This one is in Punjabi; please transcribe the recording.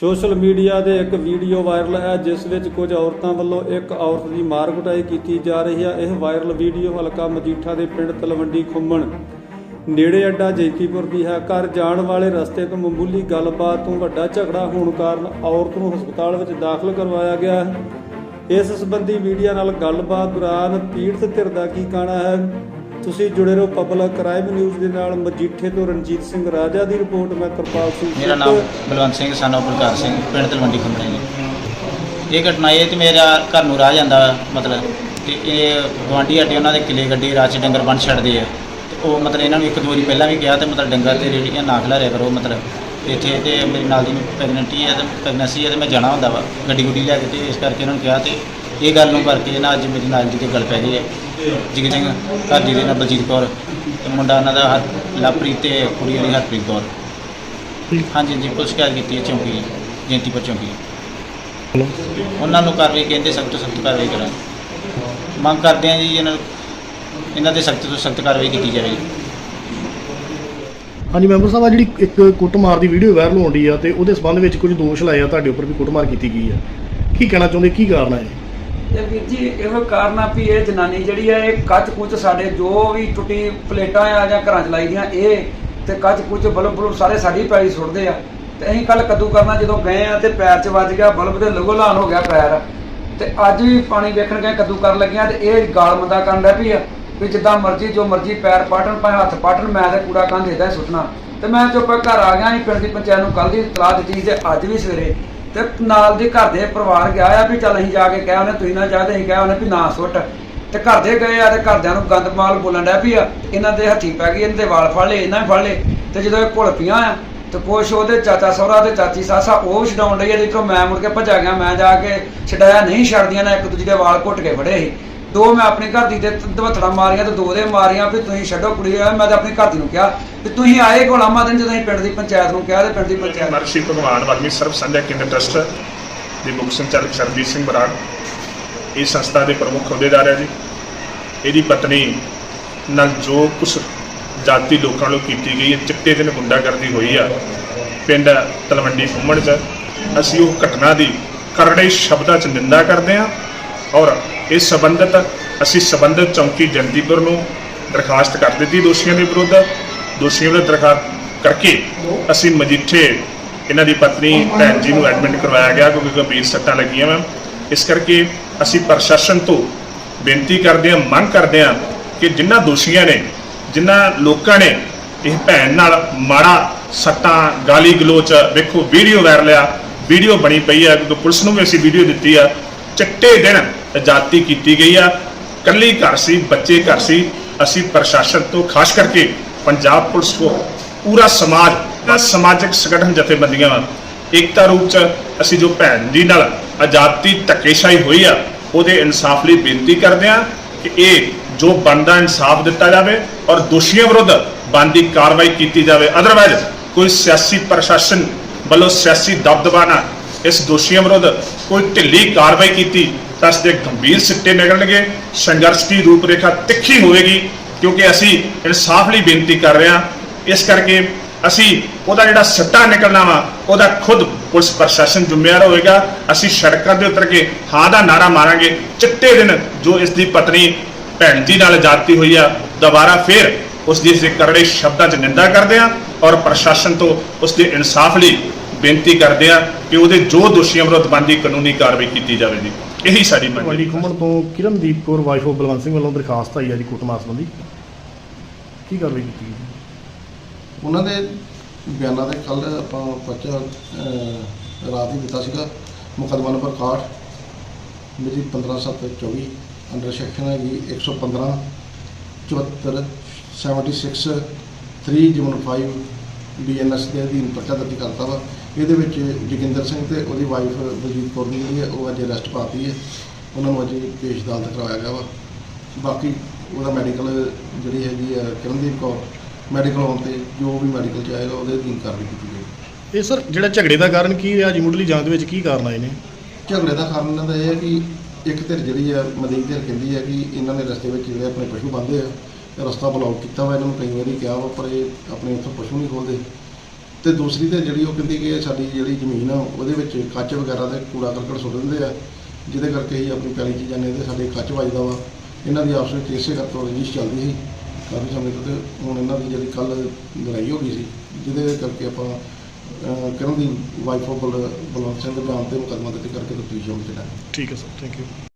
ਸੋਸ਼ਲ ਮੀਡੀਆ ਦੇ ਇੱਕ ਵੀਡੀਓ ਵਾਇਰਲ ਹੈ, ਜਿਸ ਵਿੱਚ ਕੁਝ ਔਰਤਾਂ ਵੱਲੋਂ ਇੱਕ ਔਰਤ ਦੀ ਮਾਰ ਕੁਟਾਈ ਕੀਤੀ ਜਾ ਰਹੀ ਹੈ। ਇਹ ਵਾਇਰਲ ਵੀਡੀਓ ਹਲਕਾ ਮਜੀਠਾ ਦੇ ਪਿੰਡ ਤਲਵੰਡੀ ਖੁੰਮਣ ਨੇੜੇ ਅੱਡਾ ਜੈਤੀਪੁਰ ਦੀ ਹੈ। ਘਰ ਜਾਣ ਵਾਲੇ ਰਸਤੇ ਤੋਂ ਮਾਮੂਲੀ ਗੱਲਬਾਤ ਤੋਂ ਵੱਡਾ ਝਗੜਾ ਹੋਣ ਕਾਰਨ ਔਰਤ ਨੂੰ ਹਸਪਤਾਲ ਵਿੱਚ ਦਾਖਲ ਕਰਵਾਇਆ ਗਿਆ ਹੈ। ਇਸ ਸੰਬੰਧੀ ਮੀਡੀਆ ਨਾਲ ਗੱਲਬਾਤ ਦੌਰਾਨ ਪੀੜਤ ਧਿਰ ਦਾ ਕੀ ਕਹਿਣਾ ਹੈ? ਤੁਸੀਂ ਜੁੜੇ ਰਹੋ ਪਬਲਿਕ ਕ੍ਰਾਈਮ ਨਿਊਜ਼ ਦੇ ਨਾਲ ਮਜੀਠੇ ਤੋਂ ਰਣਜੀਤ ਸਿੰਘ ਰਾਜਾ ਦੀ ਰਿਪੋਰਟ। ਮੈਂ ਕਰਪਾਲ ਸਿੰਘ ਮੇਰਾ। ਨਾਮ ਬਲਵੰਤ ਸਿੰਘ ਸਾਨੋ ਬਲਕਾਰ ਸਿੰਘ ਪਿੰਡ ਤਲਵੰਡੀ ਖੰਮਣੇ ਜੀ। ਇਹ ਘਟਨਾ ਇਹ ਤੇ ਮੇਰਾ ਘਰ ਨੂੰ ਰਾਹ ਜਾਂਦਾ ਮਤਲਬ ਤੇ ਇਹ ਗੁਆਂਢੀ ਸਾਡੇ ਉਹਨਾਂ ਦੇ ਕਿਲੇ ਗੱਡੀ ਰਾਹ 'ਚ ਡੰਗਰ ਬੰਨ ਛੱਡਦੇ ਆ। ਤੇ ਉਹ ਮਤਲਬ ਇਹਨਾਂ ਨੂੰ ਇੱਕ ਦੋ ਵਾਰੀ ਪਹਿਲਾਂ ਵੀ ਕਿਹਾ ਤੇ ਮਤਲਬ ਡੰਗਰ ਤੇ ਰੇੜੀਆਂ ਨਾ ਖਿਲਾਰਿਆ ਕਰੋ ਮਤਲਬ ਇੱਥੇ ਤੇ ਮੇਰੀ ਨਾਲ ਦੀ ਪ੍ਰੈਗਨੈਂਟੀ ਹੈ ਤੇ ਪ੍ਰੈਗਨੈਂਸੀ ਹੈ ਤੇ ਮੈਂ ਜਾਣਾ ਹੁੰਦਾ ਵਾ ਗੱਡੀ ਗੁੱਡੀ ਲੈ ਕੇ ਤੇ ਇਸ ਕਰਕੇ ਇਹਨਾਂ ਨੂੰ ਕਿਹਾ ਤੇ ਇਹ ਗੱਲ ਨੂੰ ਕਰਕੇ ਨਾ ਅੱਜ ਮੇਰੀ ਨਾਲ ਦੀ ਤੇ ਗੱਲ ਪੈ ਗਈ ਹੈ। ਜਿਗ ਸਿੰਘ ਘਰ ਦੀ ਦੇ ਨਾਲ ਬਲਜੀਤ ਕੌਰ ਤੇ ਮੁੰਡਾ ਉਹਨਾਂ ਦਾ ਹਰ ਲਵਪ੍ਰੀਤ ਤੇ ਕੁੜੀ ਵਾਲੀ ਹਰਪ੍ਰੀਤ ਕੌਰ। ਹਾਂਜੀ ਜੀ ਪੁਲਿਸ ਸ਼ਿਕਾਇਤ ਕੀਤੀ ਹੈ ਚੌਂਕੀ ਜੈਂਤੀਪੁਰ ਚੌਂਕੀ। ਉਹਨਾਂ ਨੂੰ ਕਾਰਵਾਈ ਕਹਿੰਦੇ ਸਖਤ ਤੋਂ ਸਖਤ ਕਾਰਵਾਈ ਕਰਾਂ ਮੰਗ ਕਰਦੇ ਹਾਂ ਜੀ ਇਹਨਾਂ ਇਹਨਾਂ ਤੇ ਸਖਤ ਤੋਂ ਸਖਤ ਕਾਰਵਾਈ ਕੀਤੀ ਜਾਵੇ ਹਾਂਜੀ, ਮੈਂਬਰ ਸਾਹਿਬ ਆ ਜਿਹੜੀ ਇੱਕ ਕੁੱਟਮਾਰ ਦੀ ਵੀਡੀਓ ਵਾਇਰਲ ਹੋਣ ਡਈ ਆ ਤੇ ਉਹਦੇ ਸਬੰਧ ਵਿੱਚ ਕੁਝ ਦੋਸ਼ ਲਾਏ ਆ, ਤੁਹਾਡੇ ਉੱਪਰ ਵੀ ਕੁੱਟਮਾਰ ਕੀਤੀ ਗਈ ਆ। ਕੀ ਕਹਿਣਾ ਚਾਹੁੰਦੇ, ਕੀ ਕਾਰਨ ਹੈ ਤੇ ਵੀਰ ਜੀ, ਇਹੋ ਕਾਰਨ ਆ ਵੀ ਇਹ ਜਨਾਨੀ ਜਿਹੜੀ ਆ, ਇਹ ਕੱਚ ਕੁੱਚ ਸਾਡੇ ਜੋ ਵੀ ਟੁੱਟੀ ਪਲੇਟਾਂ ਆ ਜਾਂ ਘਰਾਂ ਚ ਲਾਈ ਦੀਆਂ ਇਹ ਤੇ ਕੱਚ ਕੁੱਚ ਬਲਬ ਬਲਬ ਸਾਰੇ ਸਾਡੀ ਪੈਰੀ ਸੁੱਟਦੇ ਆ। ਤੇ ਅਸੀਂ ਕੱਲ ਕੱਦੂ ਕਰਨਾ ਜਦੋਂ ਗਏ ਆ ਤੇ ਪੈਰ 'ਚ ਵੱਜ ਗਿਆ, ਬਲਬ ਤੇ ਲਗੋ ਲਾਨ ਹੋ ਗਿਆ ਪੈਰ। ਤੇ ਅੱਜ ਵੀ ਪਾਣੀ ਵੇਖਣ ਗਏ, ਕੱਦੂ ਕਰਨ ਲੱਗਿਆ ਤੇ ਇਹ ਗਾਲ ਮੰਦਾ ਕਰਨ ਲੱਗ ਪਈ ਆ ਵੀ ਜਿੱਦਾਂ ਮਰਜ਼ੀ, ਜੋ ਮਰਜ਼ੀ ਪੈਰ ਪਾਟਣ, ਭਾਵੇਂ ਹੱਥ ਪਾਟਣ, ਮੈਂ ਤੇ ਕੂੜਾ ਕੰਧ ਇਹਦਾ ਸੁੱਟਣਾ। ਤੇ ਮੈਂ ਚੁੱਪ ਕਰਕੇ ਘਰ ਆ ਗਿਆ ਸੀ ਪਿੰਡ ਦੀ ਪੰਚਾਇਤ ਨੂੰ ਕੱਲ ਦੀ ਇਤਲਾਹ ਦਿੱਤੀ ਤੇ ਅੱਜ ਵੀ ਸਵੇਰੇ ਤੇ ਨਾਲ ਦੇ ਘਰ ਦੇ ਪਰਿਵਾਰ ਗਿਆ ਆ ਵੀ ਚੱਲ ਅਸੀਂ ਜਾ ਕੇ ਕਹਿ ਉਹਨੇ ਤੁਸੀਂ ਨਾ ਚਾਹਦੇ ਅਸੀਂ ਕਹਿ ਉਹਨੇ ਵੀ ਨਾ ਸੁੱਟ। ਤੇ ਘਰ ਦੇ ਗਏ ਆ ਤੇ ਘਰਦਿਆਂ ਨੂੰ ਗੰਦ ਮਾਲ ਬੋਲਣ ਡਿਆ ਵੀ ਆ ਇਹਨਾਂ ਦੇ ਹੱਥੀ ਪੈ ਗਈ, ਇਹਨਾਂ ਦੇ ਵਾਲ ਫੜ ਲਏ, ਇਹਨਾਂ ਫੜ ਲਏ। ਤੇ ਜਦੋਂ ਇਹ ਘੁਲ ਪੀਆਂ ਆ, ਤੇ ਕੁਛ ਉਹਦੇ ਚਾਚਾ ਸਹੁਰਾ ਤੇ ਚਾਚੀ ਸਾਸਾ ਉਹ ਛਡਾਉਣ ਲਈ ਜਿੱਥੋਂ ਮੈਂ ਮੁੜ ਕੇ ਭੱਜਾ ਗਿਆ, ਮੈਂ ਜਾ ਕੇ ਛਡਾਇਆ, ਨਹੀਂ ਛੱਡਦੀਆਂ ਨਾ ਇੱਕ ਦੂਜੇ ਦੇ ਵਾਲ ਘੁੱਟ ਕੇ ਫੜੇ ਸੀ। ਦੋ ਮੈਂ ਆਪਣੇ ਘਰ ਦੀ ਤੇ ਦਵਤੜਾ ਮਾਰੀਆਂ ਤੇ ਦੋ ਦੇ ਮਾਰੀਆਂ, ਵੀ ਤੁਸੀਂ ਛੱਡੋ ਕੁੜੀ ਆ ਮੈਂ ਤਾਂ ਆਪਣੇ ਘਰ ਦੀ ਨੂੰ ਕਿਹਾ ਵੀ ਤੁਸੀਂ ਆਏ ਗੁਲਾਮਾਂ ਦਿਨ ਜਦੋਂ ਅਸੀਂ ਪਿੰਡ ਦੀ ਪੰਚਾਇਤ ਨੂੰ ਕਿਹਾ ਤੇ ਪਿੰਡ ਦੀ ਪੰਚਾਇਤ ਮਰਸ਼ੀ ਭਗਵਾਨ ਵਾਲਮੀ ਸਰਬ ਸੰਧਿਆ ਕੇਂਦਰ ਟਰਸਟ ਦੇ ਮੁੱਖ ਸੰਚਾਲਕ ਸਰਬਜੀਤ ਸਿੰਘ ਬਰਾੜ, ਇਹ ਸੰਸਥਾ ਦੇ ਪ੍ਰਮੁੱਖ ਅਹੁਦੇਦਾਰ ਹੈ ਜੀ। ਇਹਦੀ ਪਤਨੀ ਨਾਲ ਜੋ ਕੁਛ ਜਾਤੀ ਲੋਕਾਂ ਨੂੰ ਕੀਤੀ ਗਈ ਹੈ। ਚਿੱਟੇ ਦਿਨ ਗੁੰਡਾਗਰਦੀ ਹੋਈ ਆ। ਪਿੰਡ ਤਲਵੰਡੀ ਫੁੰਮਣ 'ਚ। ਅਸੀਂ ਉਹ ਘਟਨਾ ਦੀ ਕਰੜੇ ਸ਼ਬਦਾਂ 'ਚ ਨਿੰਦਾ ਕਰਦੇ ਹਾਂ। ਔਰ ਇਸ ਸੰਬੰਧਤ ਅਸੀਂ ਸੰਬੰਧਿਤ ਚੌਂਕੀ ਜੰਦੀਪੁਰ ਨੂੰ ਦਰਖਾਸਤ ਕਰ ਦਿੱਤੀ ਦੋਸ਼ੀਆਂ ਦੇ ਵਿਰੁੱਧ। ਦੋਸ਼ੀਆਂ ਵਿਰੁੱਧ ਦਰਖਾਸਤ ਕਰਕੇ ਅਸੀਂ ਮਜੀਠੇ ਇਹਨਾਂ ਦੀ ਪਤਨੀ, ਭੈਣ ਜੀ ਨੂੰ ਐਡਮਿਟ ਕਰਵਾਇਆ ਗਿਆ ਕਿਉਂਕਿ ਗੰਭੀਰ ਸੱਟਾਂ ਲੱਗੀਆਂ ਵਾ। ਇਸ ਕਰਕੇ ਅਸੀਂ ਪ੍ਰਸ਼ਾਸਨ ਤੋਂ ਬੇਨਤੀ ਕਰਦੇ ਹਾਂ, ਮੰਗ ਕਰਦੇ ਹਾਂ ਕਿ ਜਿਨ੍ਹਾਂ ਦੋਸ਼ੀਆਂ ਨੇ ਜਿਨ੍ਹਾਂ ਲੋਕਾਂ ਨੇ ਇਹ ਭੈਣ ਨਾਲ ਮਾੜਾ ਸੱਟਾਂ, ਗਾਲੀ ਗਲੋਚ ਵੇਖੋ, ਵੀਡੀਓ ਵਾਇਰਲ ਆ, ਵੀਡੀਓ ਬਣੀ ਪਈ ਆ ਕਿਉਂਕਿ ਪੁਲਿਸ ਨੂੰ ਵੀ ਅਸੀਂ ਵੀਡੀਓ ਦਿੱਤੀ ਆ। ਚਿੱਟੇ ਦਿਨ ਆਜ਼ਾਦੀ ਕੀਤੀ ਗਈ ਆ। ਕੱਲੀ ਘਰ ਸੀ, ਬੱਚੇ ਘਰ ਸੀ। ਅਸੀਂ ਪ੍ਰਸ਼ਾਸਨ ਤੋਂ ਖਾਸ ਕਰਕੇ ਪੰਜਾਬ ਪੁਲਿਸ ਕੋ ਪੂਰਾ ਸਮਾਜ ਦਾ ਸਮਾਜਿਕ ਸੰਗਠਨ ਜਥੇਬੰਦੀਆਂ ਵਾ ਏਕਤਾ ਰੂਪ ਚ ਅਸੀਂ ਜੋ ਭੈਣ ਜੀ ਨਾਲ ਆਜ਼ਾਦੀ ਧੱਕੇਸ਼ਾਹੀ ਹੋਈ ਆ, ਉਹਦੇ ਇਨਸਾਫ ਲਈ ਬੇਨਤੀ ਕਰਦੇ ਆ ਕਿ ਇਹ ਜੋ ਬਣਦਾ ਇਨਸਾਫ ਦਿੱਤਾ ਜਾਵੇ ਔਰ ਦੋਸ਼ੀਆਂ ਵਿਰੁੱਧ ਬਣਦੀ ਕਾਰਵਾਈ ਕੀਤੀ ਜਾਵੇ। ਅਦਰਵਾਇਜ਼ ਕੋਈ ਸਿਆਸੀ ਪ੍ਰਸ਼ਾਸਨ ਵੱਲੋਂ ਸਿਆਸੀ ਦਬਦਬਾ ਨਾਲ ਇਸ ਦੋਸ਼ੀਆਂ ਵਿਰੁੱਧ ਕੋਈ ਢਿੱਲੀ ਕਾਰਵਾਈ ਕੀਤੀ ਤਾਂ ਇਸ ਦੇ ਗੰਭੀਰ ਸਿੱਟੇ ਨਿਕਲਣਗੇ, ਸੰਘਰਸ਼ ਦੀ ਰੂਪਰੇਖਾ ਤਿੱਖੀ ਹੋਵੇਗੀ ਕਿਉਂਕਿ ਅਸੀਂ ਇਨਸਾਫ ਲਈ ਬੇਨਤੀ ਕਰ ਰਹੇ ਹਾਂ। ਇਸ ਕਰਕੇ ਅਸੀਂ ਉਹਦਾ ਜਿਹੜਾ ਸੱਟਾ ਨਿਕਲਣਾ ਵਾ, ਉਹਦਾ ਖੁਦ ਪੁਲਿਸ ਪ੍ਰਸ਼ਾਸਨ ਜ਼ਿੰਮੇਵਾਰ ਹੋਵੇਗਾ। ਅਸੀਂ ਸੜਕਾਂ ਤੇ ਉਤਰ ਕੇ ਹਾਂ ਦਾ ਨਾਰਾ ਮਾਰਾਂਗੇ। ਚਿੱਟੇ ਦਿਨ ਜੋ ਇਸ ਦੀ ਪਤਨੀ ਭੈਣ ਜੀ ਨਾਲ ਜਾਤੀ ਹੋਈ ਆ, ਦੁਬਾਰਾ ਫੇਰ ਉਸ ਦੀ ਅਸੀਂ ਕਰੜੇ ਸ਼ਬਦਾਂ 'ਚ ਨਿੰਦਾ ਕਰਦੇ ਹਾਂ ਔਰ ਪ੍ਰਸ਼ਾਸਨ ਤੋਂ ਉਸ ਦੇ ਇਨਸਾਫ ਲਈ ਬੇਨਤੀ ਕਰਦੇ ਹਾਂ ਕਿ ਉਹਦੇ ਜੋ ਦੋਸ਼ੀਆਂ ਵਿਰੁੱਧ ਬਣਦੀ ਕਾਨੂੰਨੀ ਕਾਰਵਾਈ ਕੀਤੀ ਜਾਵੇ ਜੀ ਇਹੀ ਸਾਡੀ ਮੰਗ ਹੈ। ਤਲਵੰਡੀ ਖੁੰਮਣ ਤੋਂ ਕਿਰਨਦੀਪ ਕੌਰ ਵਾਈਫ ਆਫ ਬਲਵੰਤ ਸਿੰਘ ਵੱਲੋਂ ਦਰਖਾਸਤ ਆਈ ਆ ਜੀ ਕੁੱਟਮਾਰ ਸੰਬੰਧੀ। ਕੀ ਕਾਰਵਾਈ ਕੀਤੀ ਗਈ ਉਹਨਾਂ ਦੇ ਬਿਆਨਾਂ ਦੇ ਕੱਲ ਆਪਾਂ ਅਹ, ਰਾਤ ਹੀ ਦਿੱਤਾ ਸੀਗਾ ਮੁਕੱਦਮਾ ਨੰਬਰ 61 ਮੇਰੀ 15724 ਅੰਡਰ ਸੈਕਸ਼ਨ ਹੈਗੀ 115 74 76 3 ਜਮਨ 5 ਬੀਐਨਐਸ ਦੇ ਅਧੀਨ ਪਰਚਾ ਦਰਜ ਕਰਤਾ ਵਾ। ਇਹਦੇ ਵਿੱਚ ਜੋਗਿੰਦਰ ਸਿੰਘ ਤੇ ਉਹਦੀ ਵਾਈਫ ਬਲਜੀਤ ਕੌਰ ਦੀ ਜਿਹੜੀ ਹੈ ਉਹ ਅੱਜ ਅਰੈਸਟ ਪਾਤੀ ਹੈ। ਉਹਨਾਂ ਨੂੰ ਅੱਜ ਪੇਸ਼ ਅਦਾਲਤ ਕਰਵਾਇਆ ਗਿਆ ਵਾ। ਬਾਕੀ ਉਹਦਾ ਮੈਡੀਕਲ ਜਿਹੜੀ ਹੈਗੀ ਆ ਕਿਰਨਦੀਪ ਕੌਰ ਮੈਡੀਕਲ ਹੋਣ ਤੇ ਜੋ ਵੀ ਮੈਡੀਕਲ ਚ ਆਏਗਾ ਉਹਦੇ ਅਧੀਨ ਕਾਰਵਾਈ ਕੀਤੀ ਜਾਏਗੀ। ਇਹ ਸਰ ਜਿਹੜਾ ਝਗੜੇ ਦਾ ਕਾਰਨ ਕੀ ਰਿਹਾ? ਜੀ ਮੁੱਢਲੀ ਜਾਂਚ ਵਿੱਚ ਕੀ ਕਾਰਨ ਆਏ ਨੇ? ਝਗੜੇ ਦਾ ਕਾਰਨ ਇਹਨਾਂ ਦਾ ਇਹ ਹੈ ਕਿ ਇੱਕ ਧਿਰ ਜਿਹੜੀ ਆ ਮਦੀਨ ਧਿਰ ਕਹਿੰਦੀ ਹੈ ਕਿ ਇਹਨਾਂ ਨੇ ਰਸਤੇ ਵਿੱਚ ਜਿਹੜੇ ਆਪਣੇ ਪਸ਼ੂ ਬੰਨ੍ਹਦੇ ਆ ਰਸਤਾ ਬਲੌਕ ਕੀਤਾ ਵਾ ਇਹਨਾਂ ਨੂੰ ਕਈ ਵਾਰੀ ਕਿਹਾ ਵਾ ਪਰ ਇਹ ਆਪਣੇ ਉੱਥੋਂ ਪਸ਼ੂ ਨਹੀਂ ਖੋਲਦੇ ਤੇ ਦੂਸਰੀ ਤੇ ਜਿਹੜੀ ਉਹ ਕਹਿੰਦੀ ਕਿ ਸਾਡੀ ਜਿਹੜੀ ਜ਼ਮੀਨ ਆ ਉਹਦੇ ਵਿੱਚ ਕੱਚ ਵਗੈਰਾ ਤੇ ਕੂੜਾ ਕਰਕਟ ਸੁੱਟ ਦਿੰਦੇ ਆ ਜਿਹਦੇ ਕਰਕੇ ਹੀ ਆਪਣੀ ਪੈਲੀ 'ਚ ਜਾਂਦੇ ਤੇ ਸਾਡੇ ਕੱਚ ਵੱਜਦਾ ਵਾ। ਇਹਨਾਂ ਦੀ ਆਪਸ ਵਿੱਚ ਇਸੇ ਕਰਕੇ ਰੰਜਿਸ਼ ਚੱਲਦੀ ਸੀ। ਕਾਫੀ ਸਮੇਂ ਤੋਂ ਤੇ ਹੁਣ ਇਹਨਾਂ ਦੀ ਜਿਹੜੀ ਕੱਲ ਲੜਾਈ ਹੋ ਗਈ ਸੀ ਜਿਹਦੇ ਕਰਕੇ ਆਪਾਂ ਅਹ, ਕਰਨ ਦੀ ਵਾਈਫ ਆਫ ਬਲਵੰਤ ਸਿੰਘ ਦੇ ਬਿਆਨ ਤੇ ਮੁਕੱਦਮਾ ਦਰਜ ਕਰਕੇ ਤਫਤੀਸ਼ ਸ਼ੁਰੂ ਚ ਠੀਕ ਹੈ ਸਰ ਥੈਂਕ ਯੂ